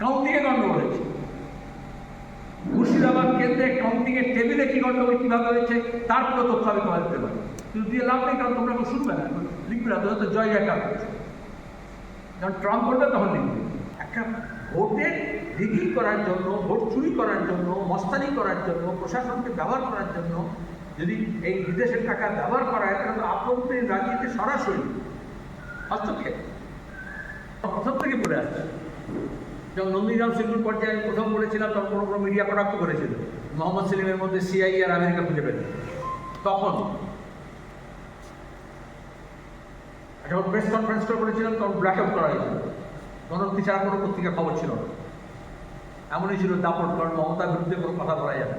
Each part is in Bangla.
কাউন্টিংয়ে গণ্ডগোল হয়েছে। মুর্শিদাবাদ কেন্দ্রে কাউন্টিংয়ের টেবিলে কি গণ্ডগোল কীভাবে হয়েছে তার পুরো তথ্য আমি তোমার দিতে পারি। কিন্তু দিয়ে লাভ নেই, কারণ তোমরা এখন শুনবে না। লিখবে না তোমরা তো জয় জয়কার যখন ট্রাম্প বলবে তখন লিখবে। একটা ভোটের রিগিং করার জন্য, ভোট চুরি করার জন্য, মস্তানি করার জন্য, প্রশাসনকে ব্যবহার করার জন্য যদি এই বিদেশের টাকা ব্যবহার করা হয়, তাহলে আভ্যন্তরীণ রাজনীতি সরাসরি হস্তক্ষেপ। প্রথম থেকে পড়ে আসছে। যখন নন্দীগ্রাম সিঙ্গুর পর্যায়ে আমি প্রথম বলেছিলাম, তখন কোনো কোনো মিডিয়া কটাক্ষ করেছিল। মোহাম্মদ সেলিমের মধ্যে সিআই আর আমেরিকা খুঁজে পেল তখন যখন প্রেস কনফারেন্সটা করেছিলাম তখন ব্ল্যাক আউট করা হয়েছিল। গণতন্ত্রী ছাড়া কোনো পত্রিকা খবর ছিল না। এমনই ছিল দাপট, কারণ মমতার বিরুদ্ধে কোনো কথা বলা যাবে।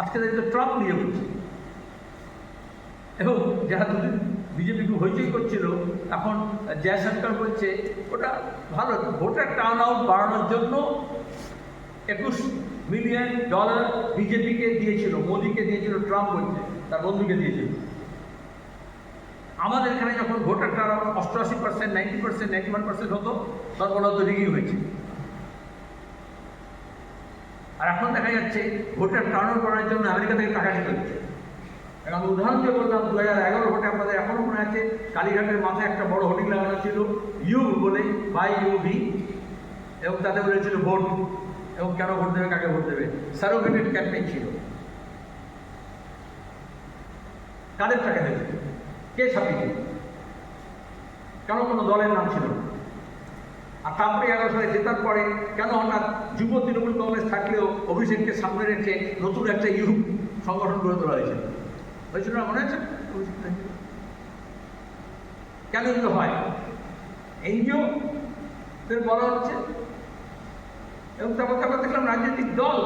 আজকে তো ট্রাম্প নিয়ে বলছে এবং যারা দুদিন বিজেপিকে হইচই করছিল, এখন জয়শঙ্কর বলছে, ওটা ভালো, ভোটার টার্ন আউট বাড়ানোর জন্য একুশ মিলিয়ন ডলার বিজেপিকে দিয়েছিল, মোদিকে দিয়েছিল, ট্রাম্প বলছে, তার বন্ধুকে দিয়েছিল। আমাদের এখানে যখন ভোটার টার্ন আউট অষ্টআশি percent ninety percent ninety one percent হতো তখন ওরা তো রিগিং হয়েছে। আর এখন দেখা যাচ্ছে, ভোটার টার্ন আউট করার জন্য আমেরিকা থেকে টাকা নিতে হচ্ছে। আমি উদাহরণ দিয়ে বললাম দু হাজার এগারো ভোটে আপনাদের এখনও মনে আছে, কালীঘাটের মাথায় একটা বড় হোর্ডিং লাগানো ছিল, ইউ বলে, বাই ইউ ভি, এবং তাতে বলেছিল ভোট, এবং কেন ভোট দেবে, কাকে ভোট দেবে সারোগেটেড ক্যাম্পেইন ছিল। কাদের টাকা দেবে? কে ছাপিয়ে কেন কোনো দলের নাম ছিল? না আর তারপরে এগারো সালে জেতার পরে কেন হঠাৎ যুব তৃণমূল কংগ্রেস থাকলেও অভিষেককে সামনে রেখে নতুন একটা ইউরোপ সংগঠন গড়ে তোলা হয়েছিল হয়েছিল না মনে আছে কেন এগুলো হয়? এনজিও বলা হচ্ছে। এবং তারপর তারপর দেখলাম রাজনৈতিক দল।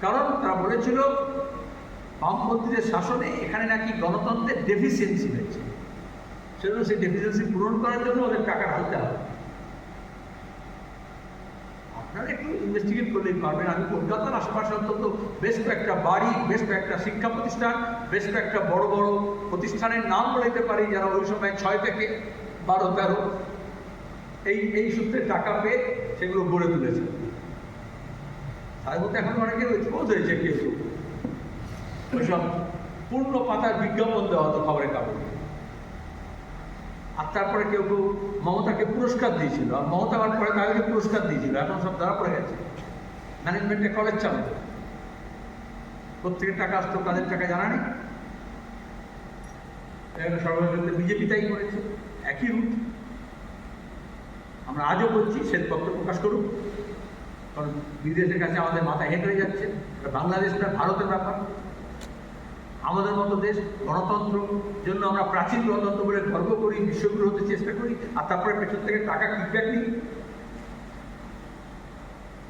কারণ তারা বলেছিল, বামপন্থীদের শাসনে এখানে নাকি গণতন্ত্রের ডেফিসিয়েন্সি হয়েছে। সেজন্য সেই ডেফিসিয়েন্সি পূরণ করার জন্য ওদের টাকা ঢালতে হবে আপনারা একটু ইনভেস্টিগেট করলেই পারবেন। আমি কলকাতার আশেপাশে অন্তত বেশ কয়েকটা বাড়ি, বেশ কয়েকটা শিক্ষা প্রতিষ্ঠান, বেশ কয়েকটা বড় বড় প্রতিষ্ঠানের নাম বলতে পারি যারা ওই সময় ছয় থেকে বারো, তেরো এই এই সূত্রে টাকা পেয়ে সেগুলো গড়ে তুলেছে। তার মধ্যে এখন অনেকে বোধ হয়েছে কেউ। ওইসব পূর্ণ পাতার বিজ্ঞাপন দেওয়া হতো খবরের কাগজে। আর তারপরে কেউ কেউ মমতাকে পুরস্কার দিয়েছিল। আর মমতা হওয়ার পরে পুরস্কার দিয়েছিল এখন সব ধরা পড়ে গেছে। ম্যানেজমেন্টে কলেজ চালাতো প্রত্যেকের টাকা আসতো তাদের টাকা জানা নেই? সর্বভারতীয় বিজেপি তাই করেছে, একই রুট আমরা আজও বলছি শ্বেতপত্র প্রকাশ করুক। কারণ বিদেশের কাছে আমাদের মাথা হেঁট হয়ে যাচ্ছে। বাংলাদেশ এটা ভারতের ব্যাপার। আমাদের মতো দেশ, গণতন্ত্র জন্য আমরা প্রাচীন গণতন্ত্র বলে গর্ব করি, বিশ্বগুরু হতে চেষ্টা করি, আর তারপরে পেছন থেকে টাকা কিকব্যাক নিই।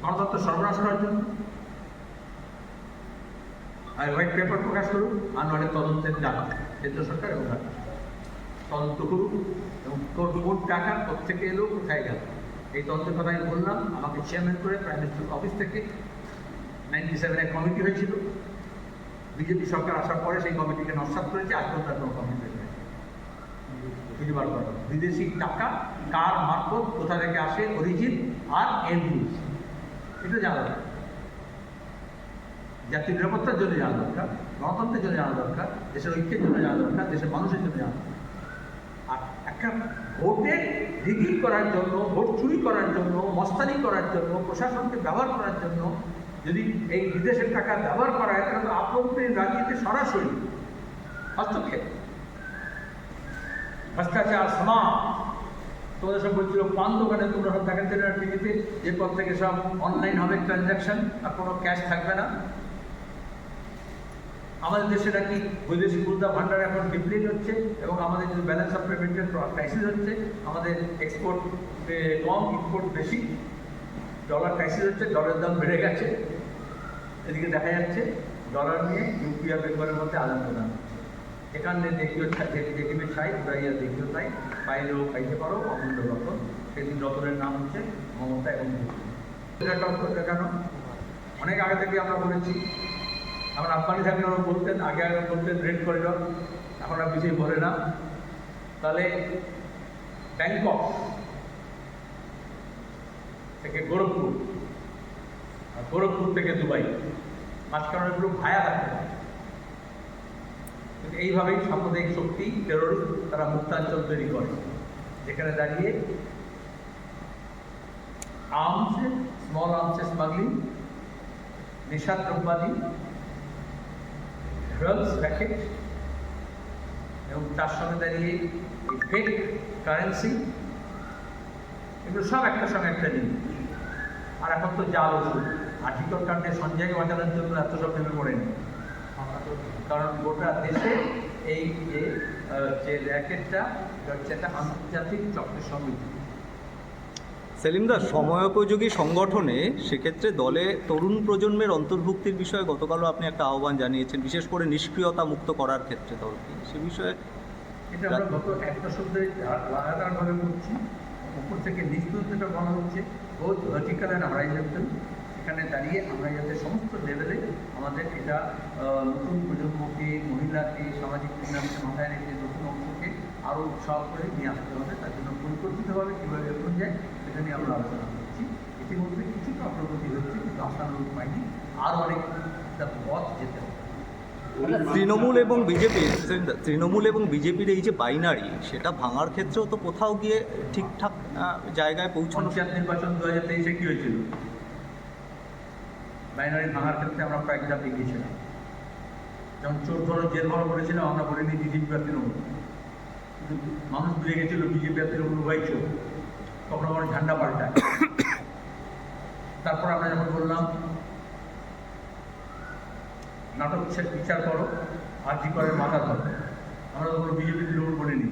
গণতন্ত্র সর্বনাশ করার জন্য। আর হোয়াইট পেপার প্রকাশ করুক আর নয় তদন্তের ডাক। কেন্দ্র সরকার এবং তদন্ত করুক এবং তোর কোন টাকা কোথেকে এলো, কোথায় গেল? এই তদন্তের কথা আমি বললাম। আমাকে চেয়ারম্যান করে প্রাইম মিনিস্টার অফিস থেকে নাইনটি সেভেনে কমিটি হয়েছিল। বিজেপি সরকার আসার পরে সেই কমিটিকে নস্বাত করেছে আজ পর্যন্ত কোনো কমিটি হয়েছে খুঁজে বার করা বিদেশি টাকা কার মারফত কোথা থেকে আসে অরিজিন আর এন্ড ইউজ এটা জানা দরকার। জাতীয় নিরাপত্তার জন্য জানা দরকার, গণতন্ত্রের জন্য জানা দরকার, দেশের ঐক্যের জন্য জানা দরকার, দেশের মানুষের জন্য জানা দরকার। আর একটা ভোটে রিগিং করার জন্য, ভোট চুরি করার জন্য, মস্তানি করার জন্য, প্রশাসনকে ব্যবহার করার জন্য যদি এই বিদেশের টাকা ব্যবহার করা হয়, তাহলে আভ্যন্তরীণ রাজনীতি সরাসরি হস্তক্ষেপ। ভ্রষ্টাচার, সমাজ তোমাদের সব বলছিল পান দোকানে তোমরা সব দেখাচ্ছিল না টিভিতে, এরপর থেকে সব অনলাইন হবে ট্রানজ্যাকশন আর কোনো ক্যাশ থাকবে না। আমাদের দেশে নাকি বৈদেশিক মুদ্রা ভান্ডার এখন ডিপ্লিট হচ্ছে এবং আমাদের যে ব্যালেন্স অফ পেমেন্টের ক্রাইসিস হচ্ছে। আমাদের এক্সপোর্ট কম ইম্পোর্ট বেশি। ডলার ক্রাইসিস হচ্ছে ডলারের দাম বেড়ে গেছে। এদিকে দেখা যাচ্ছে ডলার নিয়ে ইউপি আর বেঙ্গলের মধ্যে আদান প্রদান হচ্ছে। এখানে দেখিও দেখিবে চাই উড়াইয়া দেখিও তাই। পাইলেও পাইতে পারো অমূল্য রতন। সেদিন রতনের নাম হচ্ছে মমতা এবং। কেন? অনেক আগে থেকে আমরা বলেছি, আমরা আফগানি থাকলে ওরা বলতেন, আগে আগে বলতেন, রেড করিডর। এখন আর কিছুই বলে না। তাহলে ব্যাংকক থেকে গোরখপুর। আর গোরখপুর থেকে দুবাই। মাঝখানে এগুলো ভায়া। কিন্তু এইভাবেই সাম্প্রদায়িক শক্তি টেরোরিস্ট তারা মুক্তাঞ্চল তৈরি করে, যেখানে দাঁড়িয়ে আর্মস স্মল আর্মস স্মাগলিং নেশা দ্রব্যাদি ড্রাগস র্যাকেট এবং তার সঙ্গে দাঁড়িয়ে ফেক কারেন্সি এগুলো সব একটা সঙ্গে একটা জিনিস। আর এখন তো জাল ওষুধ। আর্টিকল কাণ্ডে সঞ্জয়কে বাঁচানোর জন্য এত সব নেমে পড়েনি। কারণ গোটা দেশে এই যে যে র্যাকেটটা হচ্ছে একটা আন্তর্জাতিক চক্রের সমিতি। সেলিমদা সময়োপযোগী সংগঠনে সেক্ষেত্রে দলে তরুণ প্রজন্মের অন্তর্ভুক্তির বিষয়ে গতকালও আপনি একটা আহ্বান জানিয়েছেন বিশেষ করে নিষ্ক্রিয়তা মুক্ত করার ক্ষেত্রে দলকে সে বিষয়ে এটা আমরা গত এক ধরে লাগাতারভাবে করছি। উপর থেকে নিচ পর্যন্ত বলা হচ্ছে। এখানে দাঁড়িয়ে আমরা যাতে সমস্ত লেভেলে আমাদের এটা নতুন প্রজন্মকে মহিলাকে সামাজিক কল্যাণকে মাথায় রেখে নতুন অংশকে আরও উৎসাহ করে নিয়ে আসতে হবে তার জন্য পরিকল্পিতভাবে কীভাবে এগোনো যায় সেটা নিয়ে আমরা আলোচনা করছি। ইতিমধ্যে কিছুটা অগ্রগতি হচ্ছে কিন্তু আশানুরূপ পাইনি আরও অনেকটা পথ যেতে হবে। তৃণমূল এবং বিজেপি তৃণমূল এবং বিজেপির এই যে বাইনারি সেটা ভাঙার ক্ষেত্রেও তো কোথাও গিয়ে ঠিকঠাক জায়গায় পৌঁছানো নির্বাচন দু হাজার তেইশে কী হয়েছিল? বাইনারি ভাঙার ক্ষেত্রে আমরা প্রায় একটা এগিয়েছিলাম যেমন চোর ধরো জেল ভরা করেছিলাম আমরা বলিনি বিজেপি বা তৃণমূল। মানুষ বুঝে গেছিল বিজেপি আর তৃণমূল উভয় চোর। তখন আমার ঝান্ডা পাল্টায়। তারপর আমরা যখন বললাম, নাটক বিচার করো, আর জি করে মাথা ধরো। আমরা তখন বিজেপির বিজেপি তৃণমূল বলিনি।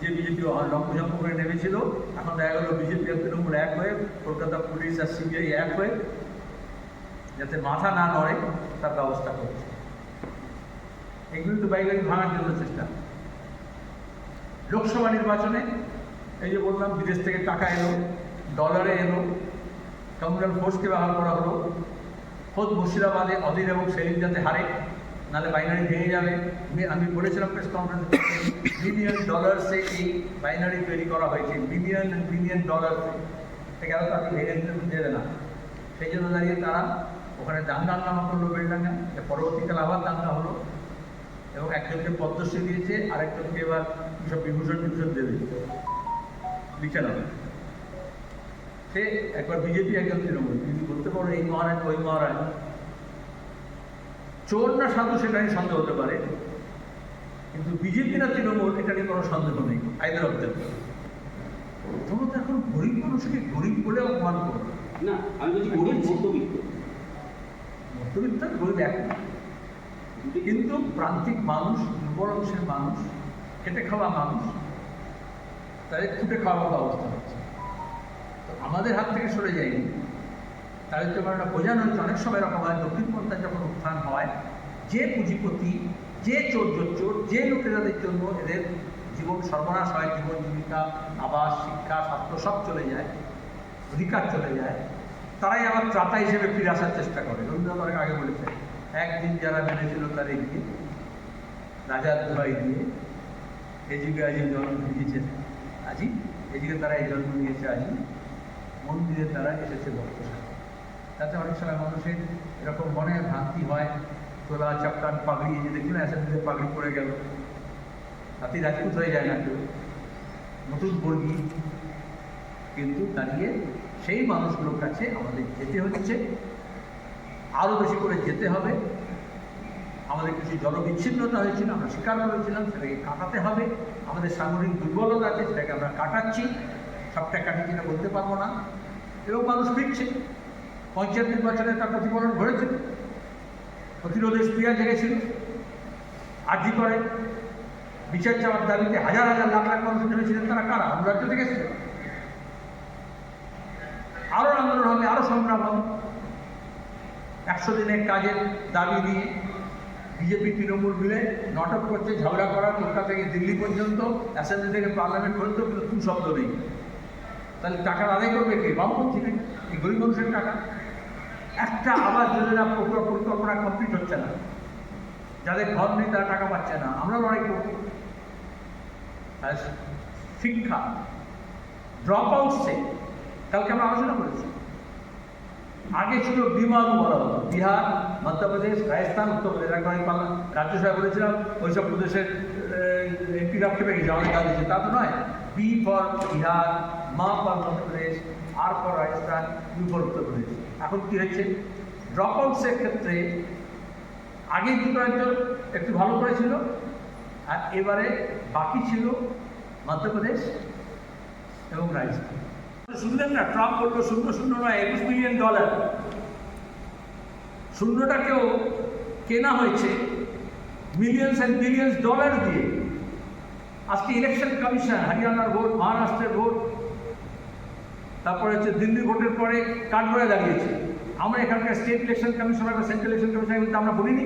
যে বিজেপি লম্পঝম্প করে নেমেছিল, এখন দেখা গেল বিজেপি আর তৃণমূল এক হয়ে, কলকাতা পুলিশ আর সিবিআই এক হয়ে যাতে মাথা না নড়ে, তার ব্যবস্থা করছে এগুলি তো বাইগাড়ি ভাঙার জন্য চেষ্টা। লোকসভা নির্বাচনে, এই যে বললাম, বিদেশ থেকে টাকা এলো ডলারে এলো কমিউনাল ফোর্সকে ব্যবহার করা হলো। খোদ মুর্শিদাবাদে অধীর এবং সেলিম যাতে হারে, নাহলে বাইনারি ভেঙে যাবে। আমি- বলেছিলাম প্রেস কনফারেন্সে বিলিয়ন ডলার্সে এই বাইনারি তৈরি করা হয়েছে। বিলিয়ন বিলিয়ন ডলার্সে সে গেল তাকে ভেঙে দেবে না। সেই জন্য দাঁড়িয়ে তারা ওখানে দাঙ্গা নামা করল বেলডাঙ্গা পরবর্তীকালে আবার দাঙ্গা হলো। এবং একজনকে পদ্মশ্রী দিয়েছে আরেকজনকে এবার সব বিভূষণ বিভূষণ দেবে। লিখে নেবে সে একবার বিজেপি একজন তৃণমূল তুমি বলতে পারো এই মহারাজ, ওই মহারাজ? চোর না সাধু সেটা নিয়ে সন্দেহ হতে পারে। কিন্তু বিজেপি না তৃণমূল, এটা নিয়ে কোনো সন্দেহ নেই আইদার অফ দেম তোমরা তো এখন গরিব মানুষকে গরিব বলে অপমান করো। না, আমি বলছি গরিব মধ্যবিত্ত। আর গরিব এক। কিন্তু প্রান্তিক মানুষ দুর্বল অংশের মানুষ, খেটে খাওয়া মানুষ, তাদের খুঁটে খাওয়ার মতো অবস্থা হচ্ছে। তো আমাদের হাত থেকে সরে যায়নি। তাদের তো আমরা বোঝানো হচ্ছে অনেক সময় এরকম হয় দক্ষিণপন্থায় যখন উত্থান হয়, যে পুঁজিপতি, যে চোর চোর যে লোকেরাদের জন্য এদের জীবন সর্বনাশ হয়, জীবন জীবিকা, আবাস, শিক্ষা, স্বাস্থ্য, সব চলে যায়, অধিকার চলে যায়। তারাই আবার ত্রাতা হিসেবে ফিরে আসার চেষ্টা করে। রবীন্দ্রনাথ আগে বলেছে, একদিন যারা মেনেছিল তার এগিয়ে রাজার দোহাই দিয়ে যুগে আজ জন্ম নিয়েছে। আজই এদিকে তারা এই জন্ম নিয়েছে আজই মন্দিরে তারা এসেছে ভক্ত তাতে অনেক সময় মানুষের এরকম মনে ভ্রান্তি হয় তোলা চাপকান পাগড়ি, এই যে দেখি না অ্যাসেম্বলিতে পাগড়ি পড়ে গেল। তাতেই রাজপুত হয়ে যায় না কেউ। নতুন বর্গী কিন্তু দাঁড়িয়ে সেই মানুষগুলোর কাছে আমাদের যেতে হচ্ছে। আরও বেশি করে যেতে হবে। আমাদের কিছু জনবিচ্ছিন্নতা হয়েছিল, আমরা স্বীকার করেছিলাম, সেটাকে কাটাতে হবে। আমাদের সামরিক দুর্বলতা আছে, সেটাকে আমরা কাটাচ্ছি। সবটা কাটিয়ে কিনা বলতে পারব না। এবং মানুষ ফিরছে। পঞ্চায়েত নির্বাচনে তার প্রতিফলন ঘটেছে। প্রতিরোধের স্প্রিয়া জেগেছিল আর্জি করে। বিচার চাওয়ার দাবিতে হাজার হাজার লাখ লাখ মানুষ নেমেছিলেন। তারা কারা? অন্য রাজ্য থেকে আরও আন্দোলন হবে আরও সংগ্রাম হবে। একশো দিনের কাজের দাবি নিয়ে বিজেপি, তৃণমূল মিলে নাটক করছে, ঝগড়া করা, কলকাতা থেকে দিল্লি পর্যন্ত অ্যাসেম্বলি থেকে পার্লামেন্ট পর্যন্ত কিন্তু কোন শব্দ নেই। তাহলে টাকার আদায় করবে কে? বামপন্থী নেই এই গরিব মানুষের টাকা। একটা আবাস যোজনা প্রকল্প পরিকল্পনা কমপ্লিট হচ্ছে না। যাদের ঘর নেই তারা টাকা পাচ্ছে না। আমরা লড়াই করব। শিক্ষা ড্রপ আউটসে কালকে আমরা আলোচনা করেছি। আগে ছিল বিমারু বলা হতো বিহার, মধ্যপ্রদেশ, রাজস্থান, উত্তরপ্রদেশ। এখন আমি বাংলা রাজ্যসভায় বলেছিলাম, ওইসব প্রদেশের এমপিরা খেপে গেছে অনেক কাজ তা তো নয়। বি ফর বিহার, মা for Madhya Pradesh R for Rajasthan U for Uttar Pradesh. এখন কি হয়েছে ড্রপ আউটসের ক্ষেত্রে আগে দুটো রাজ্য একটু ভালো করেছিল আর এবারে বাকি ছিল মধ্যপ্রদেশ এবং রাজস্থান। শুনলেন না? ট্রাম্প বলল, শূন্য শূন্য নয়, একুশ মিলিয়ন ডলার। শূন্যটাকেও কেনা হয়েছে মিলিয়ন্স অ্যান্ড বিলিয়ন্স ডলার দিয়ে। আজকে ইলেকশন কমিশন হরিয়ানার ভোট মহারাষ্ট্রের ভোট তারপরে হচ্ছে দিল্লি ভোটের পরে কাঠগড়ে দাঁড়িয়েছে। আমরা এখানকার স্টেট ইলেকশন কমিশনার বা সেন্ট্রাল ইলেকশন কমিশনার কিন্তু আমরা বলিনি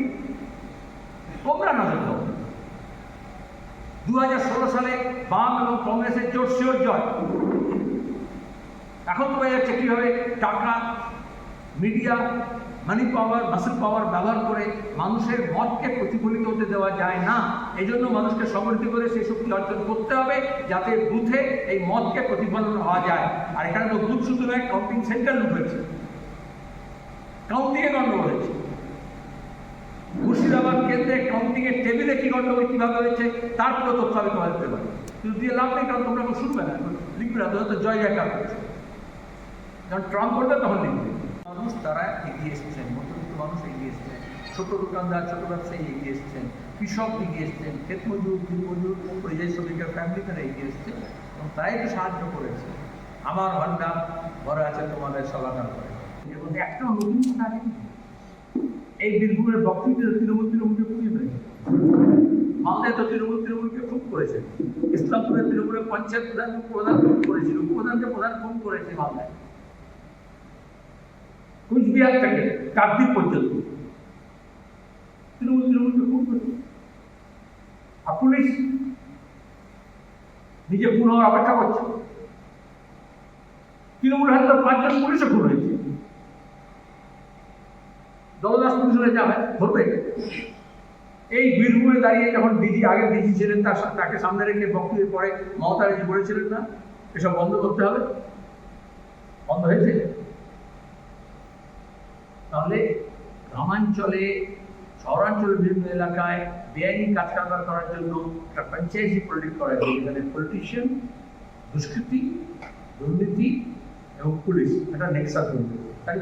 তোমরা নজর দু হাজার ষোলো সালে বাম এবং কংগ্রেসের জোট শিওর জয়। এখন বোঝা যাচ্ছে কীভাবে টাকা মিডিয়া মানি পাওয়ার মাসেল পাওয়ার ব্যবহার করে মানুষের মতকে প্রতিফলিত হতে দেওয়া যায় না। এই জন্য মানুষকে সমৃদ্ধ করে সেই শক্তি অর্জন করতে হবে যাতে বুথে এই মতকে প্রতিফলন হওয়া যায়। আর এখানে তো বুথ শুধু নয় কাউন্টিং সেন্টার হয়েছে কাউন্টিংয়ে গণ্ডগোল হয়েছে। মুর্শিদাবাদ কেন্দ্রে কাউন্টিং এর টেবিলে কি গন্ডগোল কীভাবে হয়েছে তার পুরো তথ্য আমি তোমাদের দিতে পারি। কিন্তু দিয়ে লাভ নেই, কারণ তোমরা শুনবে না। লিখবে না তোদের তো জয় জয়কার করছে যখন ট্রাম্প করবে তখন লিখবে মানুষ তারা এগিয়ে এসেছেন মধ্যবিত্ত মানুষ এগিয়ে এসেছেন ছোট দোকানদার ছোট ব্যবসায়ী এগিয়ে এসেছেন কৃষক এগিয়ে এসেছেন ক্ষেত মজুর দিন মজুর পরিযায়ী শ্রমিকের ফ্যামিলি তারা এগিয়ে এসেছে এবং তাই তো সাহায্য করেছে। আমার ভান্ডার ঘরে আছে তোমাদের সমাধান করে এবং একটা নতুন? এই বীরভূমের বক্তৃতা তৃণমূল তৃণমূলকে পুড়িয়ে ফেলেছে মালদায় তো তৃণমূল তৃণমূলকে খুব করেছে। ইসলামপুরের তৃণমূলের পঞ্চায়েত প্রধান প্রধান খুন করেছিল। উপপ্রধানকে প্রধান খুন করেছে মালদায়। কুচবিহার থেকে কাকদ্বীপ পর্যন্ত। তৃণমূল তৃণমূলকে খুন করেছে। আর পুলিশ নিজে খুন হওয়ার অপেক্ষা করছে। তৃণমূল হাতে পাঁচজন পুলিশও খুন হয়েছে। দলদাস পুলিশ হলে যাবে, ধরবে। এই বীরভূমে দাঁড়িয়ে যখন ডিজি আগে ডিজি ছিলেন, তার তাকে সামনে রেখে বক্তব্যের পরে মমতা বলেছিলেন না, এসব বন্ধ করতে হবে। বন্ধ হয়েছে। তাহলে গ্রামাঞ্চলে, শহরাঞ্চলের বিভিন্ন এলাকায় বেআইনি কাজ কারবার করার জন্য একটা পঞ্চায়েতি পলিটিক করা যায় যেখানে পলিটিশিয়ান দুষ্কৃতি, দুর্নীতি এবং পুলিশ একটা নেক্সাস হয়ে তাই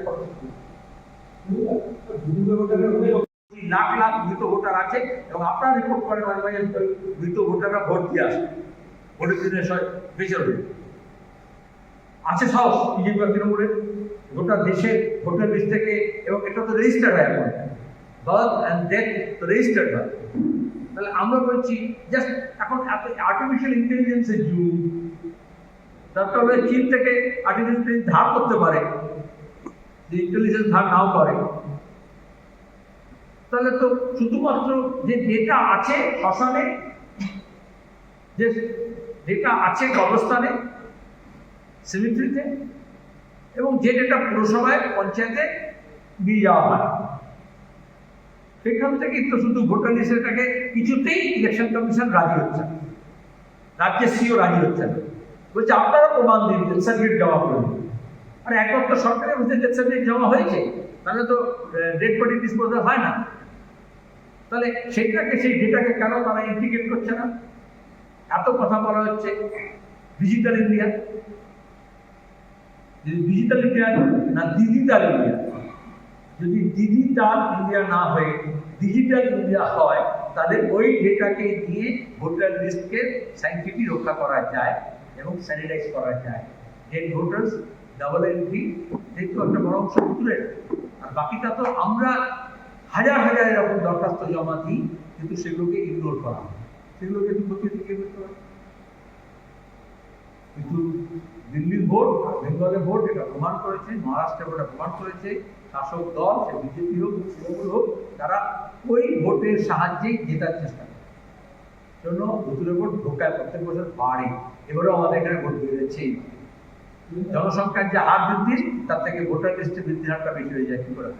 লাখ লাখ মৃত ভোটার আছে এবং আপনারা রিপোর্ট করেন ওই মৃত ভোটাররা ভোট দিয়ে আসে। ভোটের দিনে বেঁচে রবে আছে সাহস বিজেপি তৃণমূলের। গোটা দেশের ভোটার লিস্ট থেকে এবং এটা তো রেজিস্টার হয় এখন। বার্থ অ্যান্ড ডেথ তো রেজিস্টার্ড হয়। তাহলে আমরা বলছি জাস্ট এখন এত আর্টিফিশিয়াল ইন্টেলিজেন্সের যুগ। তারপর হলে চীন থেকে আর্টিফিশিয়াল ধার করতে পারে। যে ইন্টেলিজেন্স ধার নাও করে। তাহলে তো শুধুমাত্র যে ডেটা আছে শ্মশানে, যে ডেটা আছে কবরস্থানে সিমিট্রিতে এবং যে ডেটা পুরসভায়, পঞ্চায়েতে নিয়ে যাওয়া হয়। সেখান থেকে তো শুধু ভোটার লিস্টটাকে কিছুতেই ইলেকশন কমিশন রাজি হচ্ছে না। রাজ্যের সিও রাজি হচ্ছে না। বলছে, আপনারা প্রমাণ দিন ডেথ সার্টিফিকেট জমা করুন আর তো সরকারের মধ্যে ডেথ সার্টিফিকেট জমা হয়েছে, তাহলে তো ডেড বডি ডিসপোজাল হয় না। তাহলে সেটাকে সেই ডেটাকে কেন তারা ইন্ডিকেট করছে না? এত কথা বলা হচ্ছে ডিজিটাল ইন্ডিয়া যদি ডিজিটাল ইন্ডিয়া না ডিজিটাল ইন্ডিয়া যদি ডিজিটাল ইন্ডিয়া না হয়ে ডিজিটাল ইন্ডিয়া হয়, তাহলে ওই ডেটাকে দিয়ে ভোটার লিস্টকে সাইন্টিফিক রক্ষা করা যায় এবং স্যানিটাইজ করা যায়। ডেড ভোটার্স ডাবল এন্ট্রি যেহেতু একটা বড় অংশ ভুতুরের আর বাকিটা তো আমরা হাজার হাজার এরকম দরখাস্ত জমা দিই, কিন্তু সেগুলোকে ইগনোর করা হয়। সেগুলোকে হয় কিন্তু দিল্লির ভোট বেঙ্গলের ভোট, এটা প্রমাণ করেছে মহারাষ্ট্রের ভোট প্রমাণ করেছে। শাসক দল, সে বিজেপি হোক, তৃণমূল হোক, তারা ওই ভোটের সাহায্যেই জেতার চেষ্টা করে। জন্য ভুতুরে ভোট ঢোকায় প্রত্যেক বছর বাড়ে। এবারেও আমাদের এখানে ভোট বেড়েছেই জনসংখ্যার যে হার বৃদ্ধি, তার থেকে ভোটার লিস্টে বৃদ্ধির হারটা বেশি হয়ে যায়, কি করে?